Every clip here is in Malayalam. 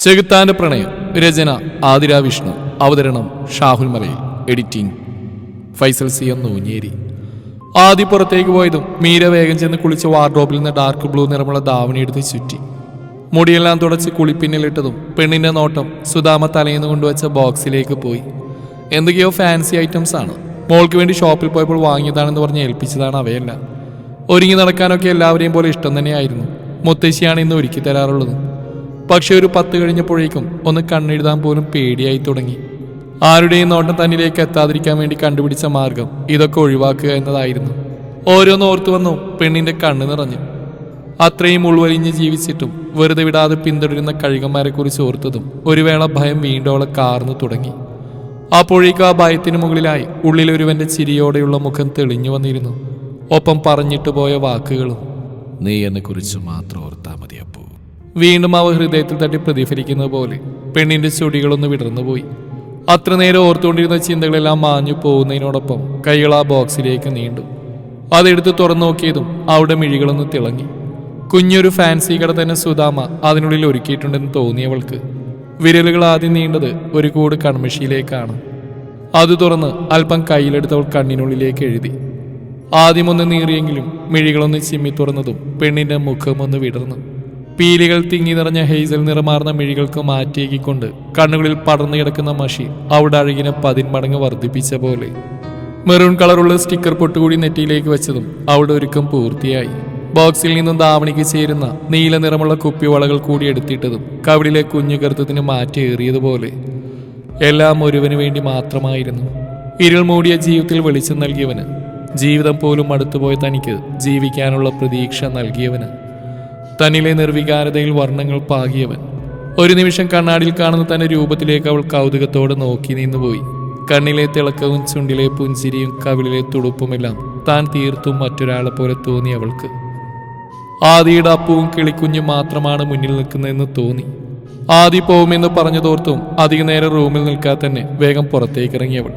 ചെകുത്താന്റെ പ്രണയം രചന ആതിര വിഷ്ണു അവതരണം Shahul Malayil editing Faisal C M Noonjeri. ആദ്യ പുറത്തേക്ക് പോയതും മീര വേഗം ചെന്ന് കുളിച്ച് വാർഡ്രോബിൽ നിന്ന് ഡാർക്ക് ബ്ലൂ നിറമുള്ള ധാവണി എടുത്ത് ചുറ്റി. മുടിയെല്ലാം തുടച്ച് കുളിപ്പിന്നിലിട്ടതും പെണ്ണിന്റെ നോട്ടം സുധാമ തലേന്ന് കൊണ്ടുവച്ച ബോക്സിലേക്ക് പോയി. എന്തൊക്കെയോ ഫാൻസി ഐറ്റംസ് ആണ്. മോൾക്ക് വേണ്ടി ഷോപ്പിൽ പോയപ്പോൾ വാങ്ങിയതാണെന്ന് പറഞ്ഞ് ഏൽപ്പിച്ചതാണ് അവയെല്ലാം. ഒരുങ്ങി നടക്കാനൊക്കെ എല്ലാവരെയും പോലെ ഇഷ്ടം തന്നെയായിരുന്നു. മുത്തശ്ശിയാണ് ഇന്ന് ഒരുക്കി തരാറുള്ളത്. പക്ഷെ ഒരു പത്ത് കഴിഞ്ഞപ്പോഴേക്കും ഒന്ന് കണ്ണെഴുതാൻ പോലും പേടിയായി തുടങ്ങി. ആരുടെയും നോട്ടം തന്നിലേക്ക് എത്താതിരിക്കാൻ വേണ്ടി കണ്ടുപിടിച്ച മാർഗം ഇതൊക്കെ ഒഴിവാക്കുക എന്നതായിരുന്നു. ഓരോന്ന് ഓർത്തു വന്നു പെണ്ണിന്റെ കണ്ണ് നിറഞ്ഞു. അത്രയും ഉൾവലിഞ്ഞ് ജീവിച്ചിട്ടും വെറുതെ വിടാതെ പിന്തുടരുന്ന കഴുകന്മാരെ കുറിച്ച് ഓർത്തതും ഒരു വേള ഭയം വീണ്ടും അവളെ കാർന്നു തുടങ്ങി. അപ്പോഴേക്കും ആ ഭയത്തിന് മുകളിലായി ഉള്ളിലൊരുവന്റെ ചിരിയോടെയുള്ള മുഖം തെളിഞ്ഞു വന്നിരുന്നു. ഒപ്പം പറഞ്ഞിട്ട് പോയ വാക്കുകളും നീ എന്നെ കുറിച്ച് മാത്രം ഓർത്താ മതി വീണ്ടും അവ ഹൃദയത്തിൽ തട്ടി പ്രതിഫലിക്കുന്നത് പോലെ പെണ്ണിന്റെ ചുടികളൊന്ന് വിടർന്നുപോയി അത്ര നേരം ഓർത്തുകൊണ്ടിരുന്ന ചിന്തകളെല്ലാം മാഞ്ഞു പോകുന്നതിനോടൊപ്പം കൈകൾ ആ ബോക്സിലേക്ക് നീണ്ടു. അതെടുത്ത് തുറന്നു നോക്കിയതും അവിടെ മിഴികളൊന്ന് തിളങ്ങി. കുഞ്ഞൊരു ഫാൻസി കട തന്നെ സുധാമ അതിനുള്ളിൽ ഒരുക്കിയിട്ടുണ്ടെന്ന് തോന്നിയവൾക്ക് വിരലുകൾ ആദ്യം നീണ്ടത് ഒരു കൂട് കൺമിഷിയിലേക്കാണ്. അത് തുറന്ന് അല്പം കയ്യിലെടുത്തവൾ കണ്ണിനുള്ളിലേക്ക് എഴുതി. ആദ്യമൊന്ന് നീറിയെങ്കിലും മിഴികളൊന്ന് ചിമ്മി തുറന്നതും പെണ്ണിന്റെ മുഖമൊന്ന് വിടർന്നു. പീലികൾ തിങ്ങി നിറഞ്ഞ ഹെയ്സൽ നിറമാർന്ന മിഴികൾക്ക് മാറ്റിയേക്കിക്കൊണ്ട് കണ്ണുകളിൽ പടർന്നു കിടക്കുന്ന മഷി അവിടെ അഴുകിനെ പതിന്മടങ്ങ് വർദ്ധിപ്പിച്ച പോലെ. മെറൂൺ കളറുള്ള സ്റ്റിക്കർ പൊട്ടുകൂടി നെറ്റിയിലേക്ക് വെച്ചതും അവിടെ ഒരുക്കം പൂർത്തിയായി. ബോക്സിൽ നിന്നും ധാവണിക്ക് ചേരുന്ന നീല നിറമുള്ള കുപ്പിവളകൾ കൂടി എടുത്തിട്ടതും കവിളിലെ കുഞ്ഞു കറുത്തതിന് മാറ്റിയേറിയതുപോലെ എല്ലാം ഒരുവന് വേണ്ടി മാത്രമായിരുന്നു. ഇരുൾ മൂടിയ ജീവിതത്തിൽ വെളിച്ചം നൽകിയവന് ജീവിതം പോലും അടുത്തുപോയ തനിക്ക് ജീവിക്കാനുള്ള പ്രതീക്ഷ നൽകിയവന്. തന്നിലെ നിർവികാരതയിൽ വർണങ്ങൾ പാകിയവൻ. ഒരു നിമിഷം കണ്ണാടിയിൽ കാണുന്ന തന്റെ രൂപത്തിലേക്ക് അവൾ കൗതുകത്തോടെ നോക്കി നിന്നുപോയി. കണ്ണിലെ തിളക്കവും ചുണ്ടിലെ പുഞ്ചിരിയും കവിളിലെ തുടുപ്പുമെല്ലാം താൻ തീർത്തും മറ്റൊരാളെ പോലെ തോന്നി അവൾക്ക്. ആദിയുടെ അപ്പവും കിളിക്കുഞ്ഞും മാത്രമാണ് മുന്നിൽ നിൽക്കുന്നതെന്ന് തോന്നി. ആദി പോവുമെന്ന് പറഞ്ഞതോർത്തും അധിക നേരം റൂമിൽ നിൽക്കാതെ തന്നെ വേഗം പുറത്തേക്ക് ഇറങ്ങിയവൾ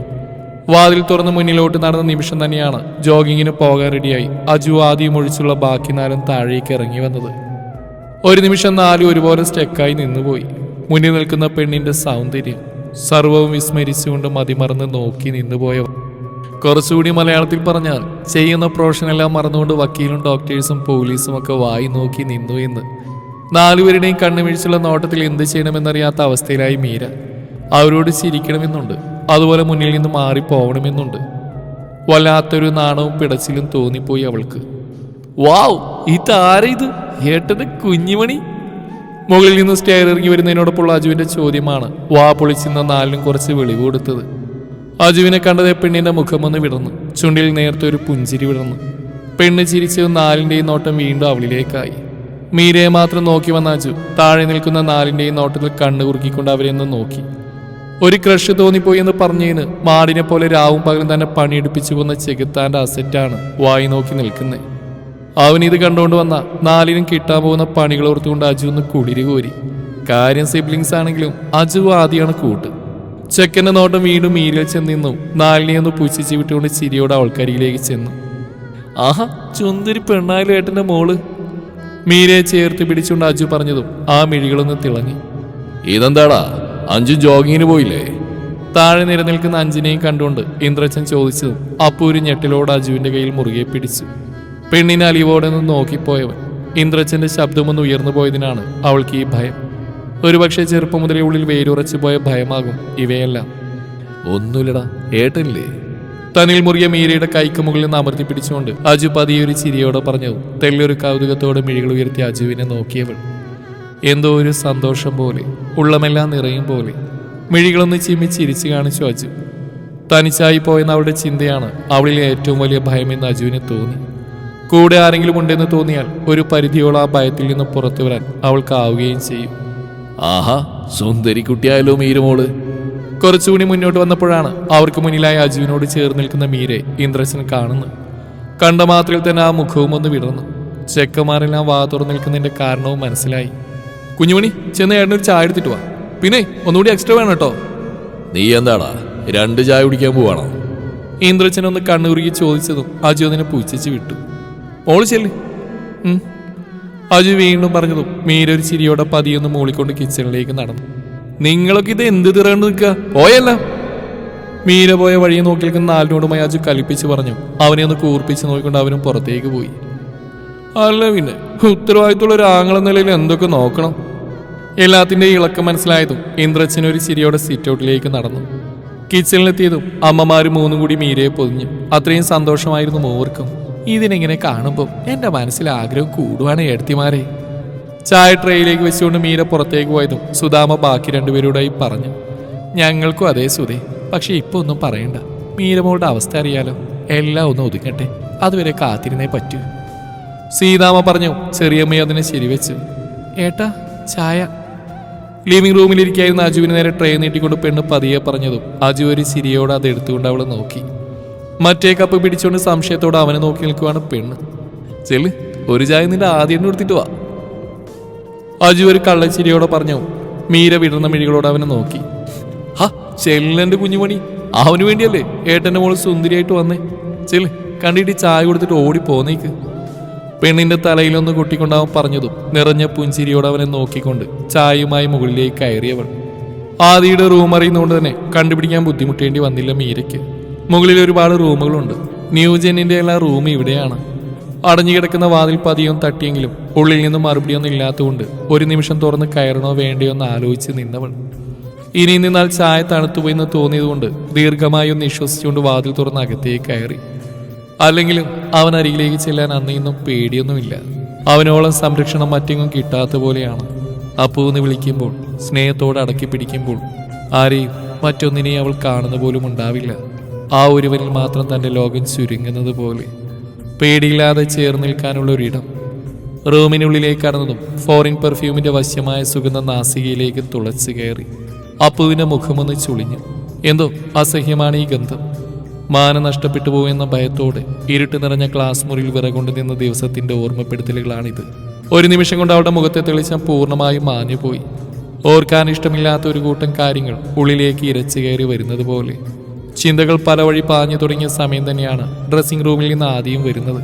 വാതിൽ തുറന്ന് മുന്നിലോട്ട് നടന്ന നിമിഷം തന്നെയാണ് ജോഗിങ്ങിന് പോകാൻ റെഡിയായി അജു ആദിയും ഒഴിച്ചുള്ള ബാക്കി നാലും താഴേക്ക് ഇറങ്ങി വന്നത്. ഒരു നിമിഷം നാലും ഒരുപോലെ സ്റ്റെക്കായി നിന്നുപോയി. മുന്നിൽ നിൽക്കുന്ന പെണ്ണിന്റെ സൗന്ദര്യം സർവവും വിസ്മരിച്ചുകൊണ്ട് മതിമറന്ന് നോക്കി നിന്നുപോയ കുറച്ചുകൂടി മലയാളത്തിൽ പറഞ്ഞാൽ ചെയ്യുന്ന പ്രൊഫഷനെല്ലാം മറന്നുകൊണ്ട് വക്കീലും ഡോക്ടേഴ്സും പോലീസും ഒക്കെ വായി നോക്കി നിന്നു എന്ന്. നാലുപേരുടെയും കണ്ണുമിഴിച്ചുള്ള നോട്ടത്തിൽ എന്ത് ചെയ്യണമെന്നറിയാത്ത അവസ്ഥയിലായി മീര. അവരോട് ചിരിക്കണമെന്നുണ്ട്. അതുപോലെ മുന്നിൽ നിന്ന് മാറിപ്പോവണമെന്നുണ്ട്. വല്ലാത്തൊരു നാണവും പിടച്ചിലും തോന്നിപ്പോയി അവൾക്ക്. വാവ് ഇത് ഏട്ടന്റെ കുഞ്ഞുമണി. മുകളിൽ നിന്ന് സ്റ്റെയർ ഇറങ്ങി വരുന്നതിനോടൊപ്പമുള്ള അജുവിന്റെ ചോദ്യമാണ്. വാ പൊളിച്ചിരുന്ന നാലിനും കുറച്ച് വെളിവ് കൊടുത്തത്. അജുവിനെ കണ്ടത് പെണ്ണിന്റെ മുഖമൊന്ന് വിടർന്നു. ചുണ്ടിൽ നേരത്തെ ഒരു പുഞ്ചിരി വിടർന്നു. പെണ്ണ് ചിരിച്ച് നാലിന്റെയും നോട്ടം വീണ്ടും അവളിലേക്കായി. മീരയെ മാത്രം നോക്കി വന്ന അജു താഴെ നിൽക്കുന്ന നാലിന്റെയും നോട്ടത്തിൽ കണ്ണു കുറുക്കിക്കൊണ്ട് അവരെ ഒന്ന് നോക്കി. ഒരു ക്രഷ് തോന്നിപ്പോയി എന്ന് പറഞ്ഞതിന് മാടിനെ പോലെ രാവും പകലും തന്നെ പണിയെടുപ്പിച്ചു പോകുന്ന ചെകുത്താന്റെ അസറ്റാണ് വായി നോക്കി നിൽക്കുന്നത് അവൻ ഇത് കണ്ടുകൊണ്ട് വന്ന നാലിനും കിട്ടാൻ പോകുന്ന പണികൾ ഓർത്തുകൊണ്ട് അജു ഒന്ന് കുളിരി കോരി. കാര്യം സിബ്ലിങ്സ് ആണെങ്കിലും അജു ആദ്യമാണ് കൂട്ട്. ചെക്കന്റെ നോട്ടം വീണ്ടും മീരിൽ ചെന്നിന്നു നാലിനെ ഒന്ന് പുച്ഛിച്ച് വിട്ടുകൊണ്ട് ചിരിയോടെ അവൾക്കരികിലേക്ക് ചെന്നു. ആഹാ ചുന്തിരി പെണ്ണായാലും ഏട്ടന്റെ മോൾ. മീരയെ ചേർത്ത് പിടിച്ചുകൊണ്ട് അജു പറഞ്ഞതും ആ മിഴികളൊന്ന് തിളങ്ങി. ഇതെന്താടാ? അഞ്ചു ജോഗിങ്ങിന് പോയില്ലേ? താഴെ നിലനിൽക്കുന്ന അഞ്ചിനെയും കണ്ടുകൊണ്ട് ഇന്ദ്രച്ചൻ ചോദിച്ചതും അപ്പൂരി ഞെട്ടിലോട് അജുവിന്റെ കയ്യിൽ മുറുകെ പിടിച്ചു. പെണ്ണിനെ അലിവോടെ നിന്ന് നോക്കിപ്പോയവൻ ഇന്ദ്രച്ചന്റെ ശബ്ദമൊന്ന് ഉയർന്നു പോയതിനാണ് അവൾക്ക് ഈ ഭയം. ഒരുപക്ഷെ ചെറുപ്പം മുതലേ ഉള്ളിൽ വേരുറച്ചു പോയ ഭയമാകും ഇവയെല്ലാം. ഒന്നുമില്ലടാ ഏട്ടനില്ലേ? തനിൽ മുറിയ മീരയുടെ കൈക്ക് മുകളിൽ നിന്ന് അമർത്തി പിടിച്ചുകൊണ്ട് അജു പതിയെ ഒരു ചിരിയോടെ പറഞ്ഞു തെല്ലൊരു കൗതുകത്തോടെ മിഴികൾ ഉയർത്തി അജുവിനെ നോക്കിയവൾ. എന്തോ ഒരു സന്തോഷം പോലെ ഉള്ളമെല്ലാം നിറയും പോലെ മിഴികളൊന്ന് ചിമ്മി ചിരിച്ചു കാണിച്ചു അജു. തനിച്ചായി പോയെന്ന അവളുടെ ചിന്തയാണ് അവളിൽ ഏറ്റവും വലിയ ഭയമെന്ന് അജുവിന് തോന്നി. കൂടെ ആരെങ്കിലും ഉണ്ടെന്ന് തോന്നിയാൽ ഒരു പരിധിയോളം ആ ഭയത്തിൽ നിന്ന് പുറത്തു വരാൻ അവൾക്കാവുകയും ചെയ്യും. ആഹാ സുന്ദരി കുട്ടിയായാലോ മീരമോൾ കുറച്ചുകൂടി മുന്നോട്ട് വന്നപ്പോഴാണ് അവർക്ക് മുന്നിലായ അജുവിനോട് ചേർന്ന് നിൽക്കുന്ന മീരെ ഇന്ദ്രശൻ കാണുന്നു കണ്ട മാത്രയിൽ തന്നെ ആ മുഖവും ഒന്ന് വിടർന്നു. ചെക്കന്മാരെല്ലാം വാ തുറന്നു നിൽക്കുന്നതിന്റെ കാരണവും മനസ്സിലായി. കുഞ്ഞുമണി ചെന്ന് ഏട്ടനൊരു ചായ എടുത്തിട്ട് വാ. പിന്നെ ഒന്നുകൂടി എക്സ്ട്രാ വേണം കേട്ടോ. നീ എന്താടാ രണ്ട് ചായ കുടിക്കാൻ പോവാണോ? ഇന്ദ്രച്ചൻ ഒന്ന് കണ്ണുറുകി ചോദിച്ചതും അജു അതിനെ പുച്ഛിച്ച് വിട്ടു. മോൾ ചെല്ല്. അജു വീണ്ടും പറഞ്ഞതും മീര ഒരു ചിരിയോടെ പതിയൊന്ന് മൂളിക്കൊണ്ട് കിച്ചണിലേക്ക് നടന്നു. നിങ്ങളൊക്കെ ഇത് എന്ത് തിറണ്ട് നിൽക്കുക പോയല്ല. മീര പോയ വഴിയെ നോക്കി നിൽക്കുന്ന നാലിനോടുമായി അജു കലിപ്പിച്ച് പറഞ്ഞു. അവനെ ഒന്ന് കൂർപ്പിച്ച് നോക്കിക്കൊണ്ട് അവനും പുറത്തേക്ക് പോയി. അല്ല പിന്നെ ഉത്തരവാദിത്തമുള്ള ഒരു ആങ്ങള നിലയിൽ എന്തൊക്കെ നോക്കണം? എല്ലാത്തിന്റെ ഇളക്കം മനസ്സിലായതും ഇന്ദ്രച്ചൻ ഒരു ചിരിയോടെ സിറ്റ് ഔട്ടിലേക്ക് നടന്നു. കിച്ചണിലെത്തിയതും അമ്മമാര് മൂന്നും കൂടി മീരയെ പൊതിഞ്ഞു. അത്രയും സന്തോഷമായിരുന്നു മൂവർക്കും. ഇതിനെങ്ങനെ കാണുമ്പോൾ എന്റെ മനസ്സിൽ ആഗ്രഹം കൂടുവാണ് എഴുത്തിമാരെ ചായ ട്രേയിലേക്ക് വെച്ചുകൊണ്ട് മീര പുറത്തേക്ക് പോയതും സുധാമ ബാക്കി രണ്ടുപേരോടായി പറഞ്ഞു ഞങ്ങൾക്കും അതേ സുധേ പക്ഷെ ഇപ്പൊ ഒന്നും പറയണ്ട. മീരമോളുടെ അവസ്ഥ അറിയാലോ എല്ലാം ഒന്ന് ഒതുങ്ങട്ടെ അതുവരെ കാത്തിരുന്നേ പറ്റൂ. സീതാമ പറഞ്ഞു ചെറിയമ്മയെ അതിനെ ശരിവെച്ചു. ഏട്ടാ ചായ. ലിവിംഗ് റൂമിലിരിക്കായിരുന്ന അജുവിന് നേരെ ട്രെയിൻ നീട്ടിക്കൊണ്ട് പെണ്ണ് പതിയെ പറഞ്ഞതും അജു ഒരു ചിരിയോടെ അത് എടുത്തുകൊണ്ട് അവളെ നോക്കി. മറ്റേ കപ്പ് പിടിച്ചുകൊണ്ട് സംശയത്തോടെ അവനെ നോക്കി നിൽക്കുവാണ് പെണ്ണ്. ചെൽ ഒരു ചായ നിന്റെ ആദ്യം എടുത്തിട്ട് വാ. അജു ഒരു കള്ളച്ചിരിയോടെ പറഞ്ഞു മീര വിടർന്ന മിഴികളോട് അവനെ നോക്കി. ഹാ ചെല്ലന്റെ കുഞ്ഞുമണി. അവന് വേണ്ടിയല്ലേ ഏട്ടന്റെ മോൾ സുന്ദരിയായിട്ട് വന്നേ. ചെൽ കണ്ടിട്ട് ചായ കൊടുത്തിട്ട് ഓടി പോന്നേക്ക് പെണ്ണിന്റെ തലയിലൊന്ന് കുട്ടിക്കൊണ്ട് അവൻ പറഞ്ഞതും നിറഞ്ഞ പുഞ്ചിരിയോട് അവനെ നോക്കിക്കൊണ്ട് ചായയുമായി മുകളിലേക്ക് കയറിയവൾ. ആദിയുടെ റൂം അറിയുന്നതുകൊണ്ട് തന്നെ കണ്ടുപിടിക്കാൻ ബുദ്ധിമുട്ടേണ്ടി വന്നില്ല മീരയ്ക്ക്. മുകളിൽ ഒരുപാട് റൂമുകളുണ്ട്. ന്യൂജെന്നിന്റെ എല്ലാ റൂം ഇവിടെയാണ്. അടഞ്ഞുകിടക്കുന്ന വാതിൽ പതിയും തട്ടിയെങ്കിലും ഉള്ളിൽ നിന്ന് മറുപടിയൊന്നും ഇല്ലാത്തതുകൊണ്ട് ഒരു നിമിഷം തുറന്ന് കയറണോ വേണ്ടയോ എന്ന് ആലോചിച്ച് നിന്നവൾ. ഇനി നിന്നാൽ ചായ തണുത്തുപോയെന്ന് തോന്നിയതുകൊണ്ട് ദീർഘമായി ഒന്ന് വിശ്വസിച്ചുകൊണ്ട് വാതിൽ തുറന്ന് അകത്തേക്ക് കയറി. അല്ലെങ്കിലും അവൻ അരികിലേക്ക് ചെല്ലാൻ അന്നേന്നും പേടിയൊന്നുമില്ല. അവനോളം സംരക്ഷണം മറ്റെങ്ങും കിട്ടാത്ത പോലെയാണ്. അപ്പൂന്ന് വിളിക്കുമ്പോൾ സ്നേഹത്തോടെ അടക്കി പിടിക്കുമ്പോൾ ആരെയും മറ്റൊന്നിനെയും അവൾ കാണുന്ന പോലും ഉണ്ടാവില്ല. ആ ഒരുവനിൽ മാത്രം തന്റെ ലോകം ചുരുങ്ങുന്നത് പോലെ പേടിയില്ലാതെ ചേർന്ന് നിൽക്കാനുള്ള ഒരിടം. റൂമിനുള്ളിലേക്ക് കടന്നതും ഫോറിൻ പെർഫ്യൂമിന്റെ വശ്യമായ സുഗന്ധ നാസികയിലേക്ക് തുളച്ചു കയറി. അപ്പുവിന്റെ മുഖമൊന്ന് ചുളിഞ്ഞു. എന്തോ അസഹ്യമാണ് ഈ ഗന്ധം. മാന നഷ്ടപ്പെട്ടു പോകുമെന്ന ഭയത്തോടെ ഇരുട്ട് നിറഞ്ഞ ക്ലാസ് മുറിയിൽ വിറകൊണ്ട് നിന്ന ദിവസത്തിന്റെ ഓർമ്മപ്പെടുത്തലുകളാണിത്. ഒരു നിമിഷം കൊണ്ട് അവളുടെ മുഖത്തെ തെളിച്ചം പൂർണമായും മാഞ്ഞുപോയി. ഓർക്കാൻ ഇഷ്ടമില്ലാത്ത ഒരു കൂട്ടം കാര്യങ്ങൾ ഉള്ളിലേക്ക് ഇരച്ചു കയറി വരുന്നത് പോലെ ചിന്തകൾ പല വഴി പാഞ്ഞു തുടങ്ങിയ സമയം തന്നെയാണ് ഡ്രസ്സിംഗ് റൂമിൽ നിന്ന് ആദ്യം വരുന്നത്.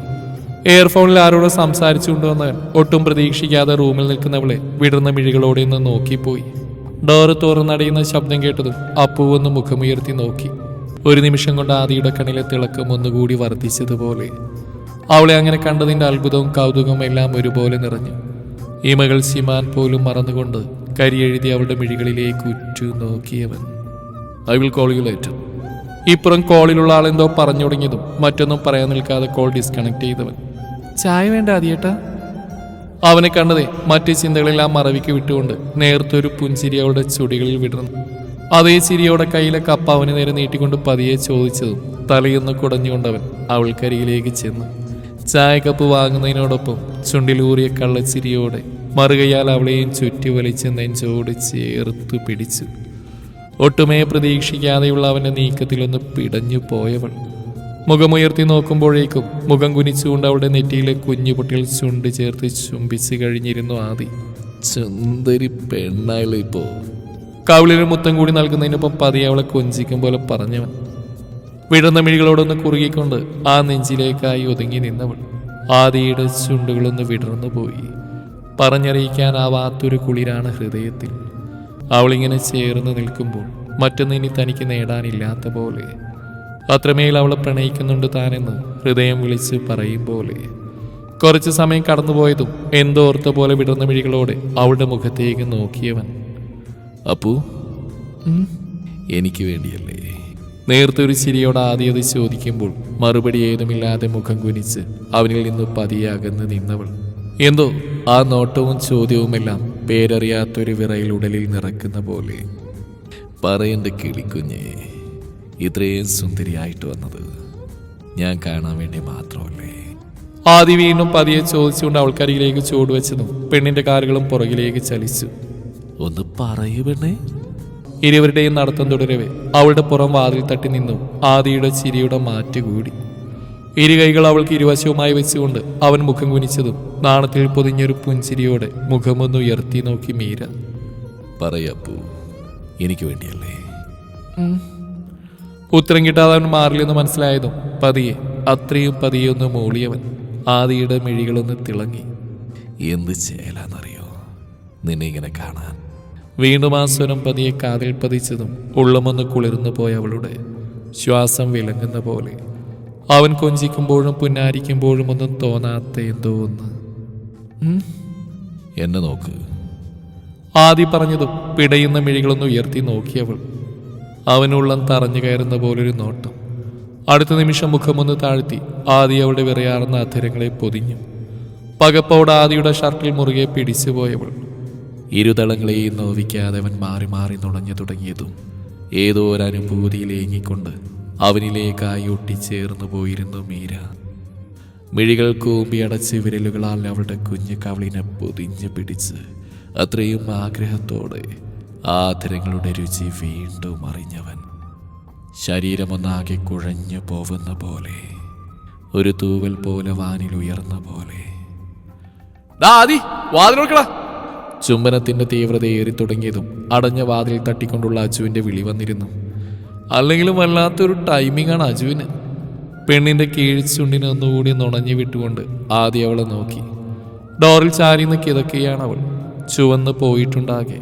എയർഫോണിൽ ആരോട് സംസാരിച്ചുകൊണ്ടുവന്നവൻ ഒട്ടും പ്രതീക്ഷിക്കാതെ റൂമിൽ നിൽക്കുന്നവളെ വിടർന്ന മിഴികളോടെ ഒന്ന് നോക്കിപ്പോയി. ഡോറ് തുറന്നടയുന്ന ശബ്ദം കേട്ടതും അപ്പുവൊന്ന് മുഖമുയർത്തി നോക്കി. ഒരു നിമിഷം കൊണ്ട് ആദിയുടെ കണ്ണിലെ തിളക്കം ഒന്നുകൂടി വർദ്ധിച്ചതുപോലെ. അവളെ അങ്ങനെ കണ്ടതിന്റെ അത്ഭുതവും കൗതുകവും എല്ലാം ഒരുപോലെ നിറഞ്ഞു. ഈ മകൾ സിമാൻ പോലും മറന്നുകൊണ്ട് കരിയെഴുതി അവളുടെ മിഴികളിലേക്ക് ഉറ്റു നോക്കിയവൻ I will call you later ഇപ്പുറം കോളിലുള്ള ആളെന്തോ പറഞ്ഞു തുടങ്ങിയതും മറ്റൊന്നും പറയാൻ നിൽക്കാതെ കോൾ ഡിസ്കണക്ട് ചെയ്തവൻ. ചായ വേണ്ട ആദ്യേട്ടാ. അവനെ കണ്ടതേ മറ്റു ചിന്തകളെല്ലാം മറവിക്ക് വിട്ടുകൊണ്ട് നേർത്തൊരു പുഞ്ചിരി അവളുടെ ചുടികളിൽ വിടർന്നു. അതേ ചിരിയോടെ കയ്യിലെ കപ്പ അവന് നേരെ നീട്ടിക്കൊണ്ട് പതിയെ ചോദിച്ചതും തലയൊന്ന് കുടഞ്ഞുകൊണ്ടവൻ അവൾക്കരികിലേക്ക് ചെന്നു. ചായക്കപ്പ് വാങ്ങുന്നതിനോടൊപ്പം ചുണ്ടിലൂറിയ കള്ളച്ചിരിയോടെ മറുകയാൽ അവളെയും ചുറ്റി വലിച്ച് നെഞ്ചോട് ചേർത്ത് പിടിച്ചു. ഒട്ടുമേ പ്രതീക്ഷിക്കാതെയുള്ള അവന്റെ നീക്കത്തിലൊന്ന് പിടഞ്ഞു പോയവൾ മുഖമുയർത്തി നോക്കുമ്പോഴേക്കും മുഖം കുനിച്ചുകൊണ്ട് അവളുടെ നെറ്റിയിലെ കുഞ്ഞു പൊട്ടിൽ ചുണ്ട് ചേർത്ത് ചുംബിച്ച് കഴിഞ്ഞിരുന്നു ആദി. ചുന്ദരി പെണ്ണായുള്ള ഇപ്പോ? കവിളിൽ മുത്തം കൂടി നൽകുന്നതിനൊപ്പം പതിയെ അവളെ കൊഞ്ചിക്കും പോലെ പറഞ്ഞവൻ. വിടർന്ന മിഴികളോടൊന്ന് കുറുകിക്കൊണ്ട് ആ നെഞ്ചിലേക്കായി ഒതുങ്ങി നിന്നവൾ. ആദിയുടെ ചുണ്ടുകളൊന്ന് വിടർന്നു പോയി പറഞ്ഞറിയിക്കാനാവാത്തൊരു കുളിരാണ് ഹൃദയത്തിൽ. അവളിങ്ങനെ ചേർന്ന് നിൽക്കുമ്പോൾ മറ്റൊന്ന് ഇനി തനിക്ക് നേടാനില്ലാത്ത പോലെ. അത്രമേൽ അവളെ പ്രണയിക്കുന്നുണ്ട് താനെന്ന് ഹൃദയം വിളിച്ച് പറയും പോലെ. കുറച്ച് സമയം കടന്നുപോയതും എന്തോ ഓർത്ത പോലെ വിടർന്ന മിഴികളോടെ അവളുടെ മുഖത്തേക്ക് നോക്കിയവൻ അപ്പു എനിക്ക് വേണ്ടിയല്ലേ? നേരത്തെ ഒരു ചിരിയോട് ആദ്യം അത് ചോദിക്കുമ്പോൾ മറുപടി ഏതുമില്ലാതെ മുഖം കുനിച്ച് അവനിൽ നിന്ന് പതിയെ നിന്നവൾ എന്തോ ആ നോട്ടവും ചോദ്യവുമെല്ലാം പേരറിയാത്തൊരു വിറയിൽ ഉടലിൽ നിറക്കുന്ന പോലെ. പറയേണ്ട കിളിക്കുഞ്ഞേ ഇത്രയും സുന്ദരിയായിട്ട് വന്നത് ഞാൻ കാണാൻ വേണ്ടി മാത്രമല്ലേ? ആദ്യം വീണ്ടും പതിയെ ചോദിച്ചുകൊണ്ട് അവൾക്കരികിലേക്ക് ചൂടുവെച്ചതും പെണ്ണിന്റെ കാലുകളും പുറകിലേക്ക് ചലിച്ചു. ഒന്ന് പറയൂ പെണ്ണേ. ഇരുവരുടെയും നടത്തം തുടരവേ അവളുടെ പുറം വാതിൽ തട്ടി നിന്നു. ആദിയുടെ ചിരിയുടെ മാറ്റ് കൂടി. ഇരു കൈകൾ അവൾക്ക് ഇരുവശവുമായി വെച്ചുകൊണ്ട് അവൻ മുഖം കുനിച്ചതും നാണത്തിൽ പൊതിഞ്ഞൊരു പുഞ്ചിരിയോടെ മുഖമൊന്ന് ഉയർത്തി നോക്കി മീര. പറയപ്പൂ എനിക്ക് വേണ്ടിയല്ലേ? ഉത്തരം കിട്ടാതെ അവൻ മാറില്ലെന്ന് മനസ്സിലായതും പതിയെ അത്രയും പതിയെ ഒന്ന് മൂളിയവൻ ആദിയുടെ മിഴികളൊന്ന് തിളങ്ങി. എന്ത് ചെയ്യലാന്നറിയോ നിന്നെ ഇങ്ങനെ കാണാൻ. വീണ്ടും ആ സ്വരം പതിയെ കാതിൽ പതിച്ചതും ഉള്ളമൊന്ന് കുളിർന്നു പോയ അവളുടെ ശ്വാസം വിലങ്ങുന്ന പോലെ അവൻ കൊഞ്ചിക്കുമ്പോഴും പുന്നാരിക്കുമ്പോഴും ഒന്നും തോന്നാത്ത എന്തോ ഒന്ന് എന്നെ നോക്ക്. ആദി പറഞ്ഞതും പിടയുന്ന മിഴികളൊന്ന് ഉയർത്തി നോക്കിയവൾ. അവനുള്ളം തറഞ്ഞു കയറുന്ന പോലൊരു നോട്ടം. അടുത്ത നിമിഷം മുഖമൊന്ന് താഴ്ത്തി ആദി അവളുടെ വിറയാർന്ന അധരങ്ങളെ പൊതിഞ്ഞു. പകപ്പോടെ ആദിയുടെ ഷർട്ടിൽ മുറുകെ പിടിച്ചുപോയവൾ ഇരുതളങ്ങളെയും നോവിക്കാതെ അവൻ മാറി മാറി നുണഞ്ഞു തുടങ്ങിയതും ഏതോ ഒരു അനുഭൂതിയിൽ ഏങ്ങിക്കൊണ്ട് അവനിലേക്കായി ഒട്ടിച്ചേർന്നു പോയിരുന്നു മീര. മിഴികൾ കൂമ്പി അടച്ച് വിരലുകളാൽ അവളുടെ കുഞ്ഞു കവളിനെ പൊതിഞ്ഞു പിടിച്ച് അത്രയും ആഗ്രഹത്തോടെ ആദരങ്ങളുടെ രുചി വീണ്ടും അറിഞ്ഞവൻ ശരീരമൊന്നാകെ കുഴഞ്ഞു പോവുന്ന പോലെ ഒരു തൂവൽ പോലെ വാനിൽ ഉയർന്ന പോലെ. ചുംബനത്തിന്റെ തീവ്രത ഏറി തുടങ്ങിയതും അടഞ്ഞ വാതിൽ തട്ടിക്കൊണ്ടുള്ള അച്ചുവിന്റെ വിളി വന്നിരുന്നു. അല്ലെങ്കിലും വല്ലാത്തൊരു ടൈമിംഗ് ആണ് അജുവിന്. പെണ്ണിന്റെ കീഴ്ചുണ്ടിനെ ഒന്നുകൂടി നുണഞ്ഞു വിട്ടുകൊണ്ട് ആദ്യം അവളെ നോക്കി. ഡോറിൽ ചാരി നിന്ന് കിതക്കുകയാണ് അവൾ. ചുവന്ന് പോയിട്ടുണ്ടാകെ.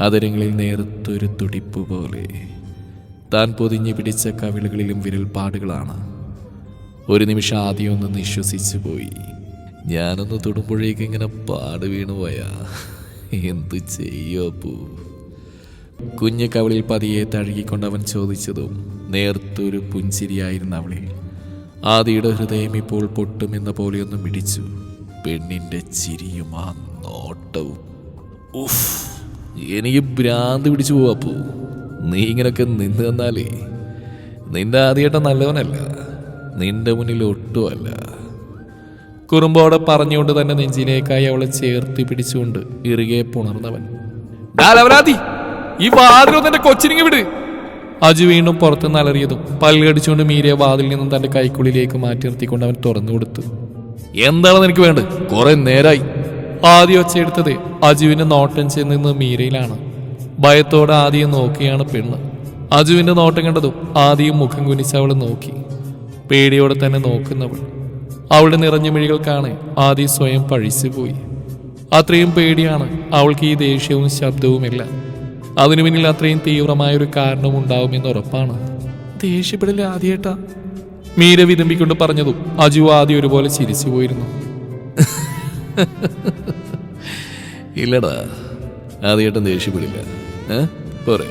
അതിരങ്ങളിൽ നേരത്തൊരു തുടിപ്പ് പോലെ. താൻ പൊതിഞ്ഞു പിടിച്ച കവിളുകളിലും വിരൽപ്പാടുകളാണ്. ഒരു നിമിഷം ആദ്യം ഒന്ന് നിശ്വസിച്ചു പോയി. ഞാനൊന്ന് തൊടുമ്പോഴേക്ക് ഇങ്ങനെ പാട് വീണു പോയാ എന്തു ചെയ്യോ പൂ കുഞ്ഞു കവളിൽ പതിയെ തഴുകിക്കൊണ്ട് അവൻ ചോദിച്ചതും നേർത്തൊരു പുഞ്ചിരിയായിരുന്നു അവളിൽ. ആദിയുടെ ഹൃദയം ഇപ്പോൾ പൊട്ടുമെന്ന പോലെയൊന്നും മിടിച്ചു. പെണ്ണിന്റെ ചിരിയും ആ നോട്ടവും. ഉഫ് എനിക്ക് ഭ്രാന്ത് പിടിച്ചു പോവാപ്പോ നീ ഇങ്ങനൊക്കെ നിന്ന് തന്നാലേ. നിന്റെ ആദ്യമായിട്ട് നല്ലവനല്ല. നിന്റെ മുന്നിൽ ഒട്ടുമല്ല കുറുമ്പോടെ പറഞ്ഞുകൊണ്ട് തന്നെ നെഞ്ചിലേക്കായി അവളെ ചേർത്ത് പിടിച്ചുകൊണ്ട് ഇറുകെ പുണർന്നവൻ. "ഡാ ലവലാതി, ഈ വാതിൽ തന്റെ കൊച്ചിരിങ്ങി വിട്. അജു വീണ്ടും പുറത്ത് നലറിയതും പല്ലടിച്ചുകൊണ്ട് മീരയെ വാതിൽ നിന്നും തന്റെ കൈക്കുള്ളിലേക്ക് മാറ്റി നിർത്തിക്കൊണ്ട് അവൻ തുറന്നു കൊടുത്തു. എന്താണ് എനിക്ക് വേണ്ടത്? കുറെ നേരായി. ആദ്യം ഒച്ചയെടുത്തത് അജുവിന്റെ നോട്ടം ചെന്ന് മീരയിലാണ്. ഭയത്തോടെ ആദ്യം നോക്കിയാണ് പെണ്ണ്. അജുവിന്റെ നോട്ടം കണ്ടതും ആദ്യം മുഖം കുനിച്ച് അവൾ നോക്കി. പേടിയോടെ തന്നെ നോക്കുന്നവൾ. അവളുടെ നിറഞ്ഞ മിഴികൾ കാണെ ആദ്യം സ്വയം പഴിച്ചു പോയി അത്രയും പേടിയാണ് അവൾക്ക് ഈ ദേഷ്യവും ശബ്ദവുമെല്ലാം. അതിനു പിന്നിൽ അത്രയും തീവ്രമായ ഒരു കാരണം ഉണ്ടാവുമെന്ന് ഉറപ്പാണ്. ദേഷ്യപ്പെടൽ ആദ്യേട്ടാ? മീര വിതമ്പിക്കൊണ്ട് പറഞ്ഞതും അജു ആദ്യം ഒരുപോലെ ചിരിച്ചു പോയിരുന്നു. ഇല്ലടാ ആദ്യേട്ടൻ ദേഷ്യപ്പെടില്ല. പോരെ.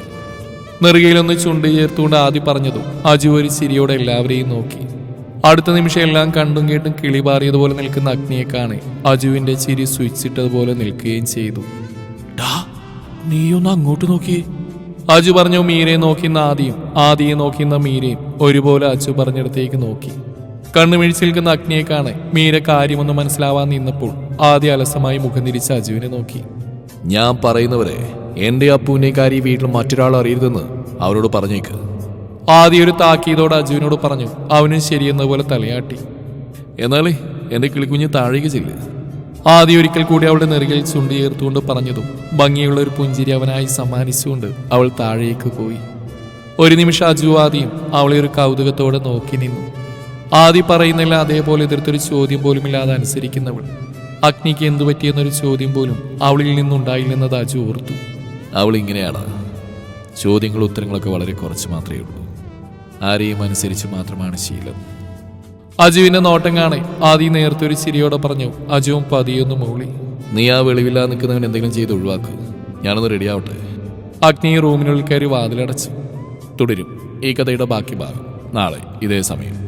നെറുകയിലൊന്ന് ചുണ്ടി ചേർത്തുകൊണ്ട് ആദ്യം പറഞ്ഞതും അജു ഒരു ചിരിയോടെ എല്ലാവരെയും നോക്കി. അടുത്ത നിമിഷം എല്ലാം കണ്ടും കേട്ടും കിളി പാറിയതുപോലെ നിൽക്കുന്ന അഗ്നിയെ കാണെ അജുവിന്റെ ചിരി സ്വിച്ചിട്ടതുപോലെ നിൽക്കുകയും ചെയ്തു. "ഡാ, നീയൊന്ന് അങ്ങോട്ട് നോക്കി. അജു പറഞ്ഞു മീരയെ നോക്കിന്ന ആദിയും ആദിയെ നോക്കിന്ന മീരയും ഒരുപോലെ അജു പറഞ്ഞിടത്തേക്ക് നോക്കി. കണ്ണുമിഴിച്ച് നിൽക്കുന്ന അഗ്നിയെ കാണെ മീര കാര്യമൊന്നും മനസ്സിലാവാൻ നിന്നപ്പോൾ ആദ്യ അലസമായി മുഖം തിരിച്ച് അജുവിനെ നോക്കി. ഞാൻ പറയുന്നവരെ എന്റെ അപ്പൂനെ കാര്യം വീട്ടിൽ മറ്റൊരാൾ അറിയരുതെന്ന് അവരോട് പറഞ്ഞേക്ക്. ആദ്യ ഒരു താക്കീതോട് അജുവിനോട് പറഞ്ഞു അവനും ശരിയെന്ന പോലെ തലയാട്ടി. എന്നാലേ എന്റെ കിളിക്കുഞ്ഞ് താഴേക്ക് ചെല്ല്. ആദ്യ ഒരിക്കൽ കൂടി അവളുടെ നെറുകിൽ ചുണ്ടിയേർത്തുകൊണ്ട് പറഞ്ഞതും ഭംഗിയുള്ള ഒരു പുഞ്ചിരി അവനായി സമ്മാനിച്ചുകൊണ്ട് അവൾ താഴേക്ക് പോയി. ഒരു നിമിഷം അജു ആദ്യം അവളെ ഒരു കൗതുകത്തോടെ നോക്കി നിന്നു. ആദി പറയുന്നില്ല അതേപോലെ എതിർത്തൊരു ചോദ്യം പോലും ഇല്ലാതെ അനുസരിക്കുന്നവൾ. അഗ്നിക്ക് എന്തു പറ്റിയെന്നൊരു ചോദ്യം പോലും അവളിൽ നിന്നുണ്ടായില്ലെന്നത് അജു ഓർത്തു. അവൾ ഇങ്ങനെയാണ്. ചോദ്യങ്ങളും ഉത്തരങ്ങളൊക്കെ വളരെ കുറച്ച് മാത്രമേ ഉള്ളൂ. ആരെയും അനുസരിച്ച് മാത്രമാണ് ശീലം. അജുവിന്റെ നോട്ടം കാണേ. ആദി നേരത്തെ ഒരു ചിരിയോടെ പറഞ്ഞു അജുവും പതിയൊന്ന് മൂളി. നീ ആ വെളിവില്ലാതെ നിൽക്കുന്നവൻ എന്തെങ്കിലും ചെയ്ത് ഒഴിവാക്ക്. ഞാനൊന്ന് റെഡിയാവട്ടെ അഗ്നി റൂമിനുള്ളിൽ കയറി വാതിലടച്ചു. തുടരും. ഈ കഥയുടെ ബാക്കി ഭാഗം. നാളെ ഇതേ സമയം.